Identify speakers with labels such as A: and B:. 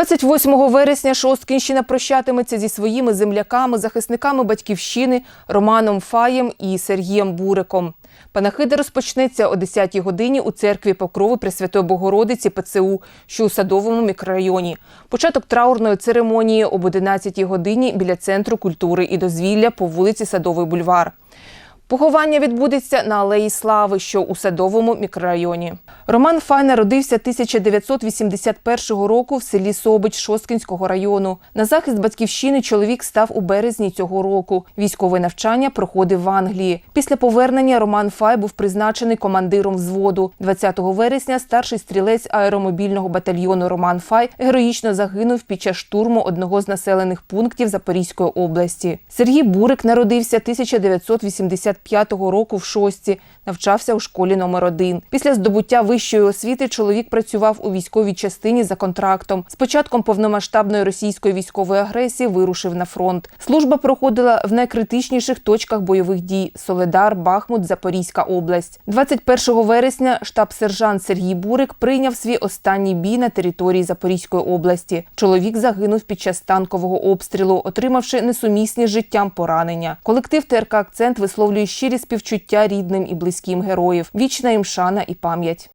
A: 28 вересня Шосткінщина прощатиметься зі своїми земляками, захисниками батьківщини Романом Фаєм і Сергієм Буриком. Панахида розпочнеться о 10-й годині у церкві Покрови Пресвятої Богородиці ПЦУ, що у садовому мікрорайоні. Початок траурної церемонії об 11-й годині біля центру культури і дозвілля по вулиці Садовий бульвар. Поховання відбудеться на Алеї Слави, що у садовому мікрорайоні. Роман Фай народився 1981 року в селі Собич Шосткінського району. На захист батьківщини чоловік став у березні цього року. Військове навчання проходив в Англії. Після повернення Роман Фай був призначений командиром взводу. 20 вересня старший стрілець аеромобільного батальйону Роман Фай героїчно загинув під час штурму одного з населених пунктів Запорізької області. Сергій Бурик народився 1985 року в Шості. Навчався у школі номер 1 Після здобуття вищої освіти чоловік працював у військовій частині за контрактом. З початком повномасштабної російської військової агресії вирушив на фронт. Служба проходила в найкритичніших точках бойових дій: Соледар, Бахмут, Запорізька область. 21 вересня штаб-сержант Сергій Бурик прийняв свій останній бій на території Запорізької області. Чоловік загинув під час танкового обстрілу, отримавши несумісні з життям поранення. Колектив ТРК Акцент висловлює щирі співчуття рідним і близьким героїв. Вічна їм шана і пам'ять.